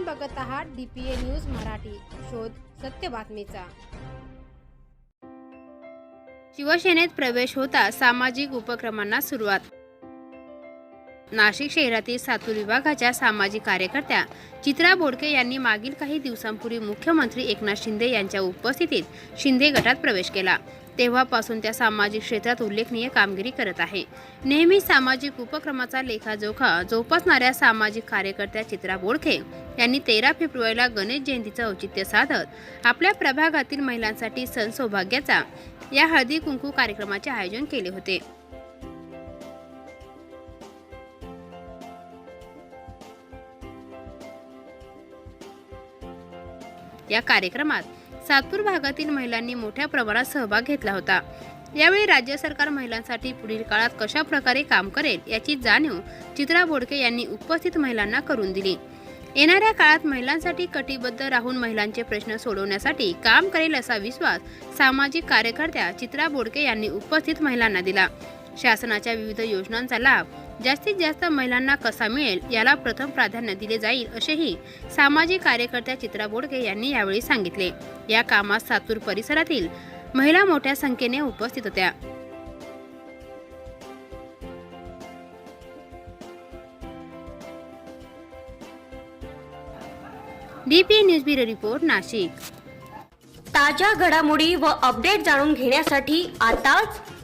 आपण बघत आहात डीपीए न्यूज मराठी. शोध सत्य बातमीचा. शिवसेनेत प्रवेश होता सामाजिक उपक्रमांना सुरुवात. नाशिक शहरातील सातूर विभागाच्या सामाजिक कार्यकर्त्या चित्रा बोडके यांनी मागील काही दिवसांपूर्वी मुख्यमंत्री एकनाथ शिंदे यांच्या उपस्थितीत शिंदे गटात प्रवेश केला. तेव्हापासून त्या सामाजिक क्षेत्रात उल्लेखनीय कामगिरी करत आहे. नेहमी सामाजिक उपक्रमाचा लेखाजोखा जोपासणाऱ्या सामाजिक कार्यकर्त्या चित्रा बोळखे यांनी तेरा फेब्रुवारीला गणेश जयंतीचं औचित्य साधत आपल्या प्रभागातील महिलांसाठी सण सौभाग्याचा या हळदी कुंकू कार्यक्रमाचे आयोजन केले होते. या कार्यक्रमात सातपूर भागातील महिलांनी मोठ्या प्रमाणात सहभाग घेतला होता. यावेळी राज्य सरकार महिलांसाठी पुढील काळात कशा प्रकारे काम करेल याची जाणीव चित्रा बोडके यांनी उपस्थित महिलांना करून दिली. येणाऱ्या काळात महिलांसाठी कटिबद्ध राहून महिलांचे प्रश्न सोडवण्यासाठी काम करेल असा विश्वास सामाजिक कार्यकर्त्या चित्रा बोडके यांनी उपस्थित महिलांना दिला. शासनाच्या विविध योजनांचा लाभ जास्तीत जास्त महिलांना कसा मिळेल याला प्रथम प्राधान्य दिले जाईल असेही सामाजिक कार्यकर्त्या चित्रा बोडके यांनी यावेळी सांगितले. या कामात सातूर परिसरातील महिला मोठ्या संख्येने उपस्थित होत्या. DP news bureau report Nashik. ताज्या घडामोडी व अपडेट जाणून घेण्यासाठी आताच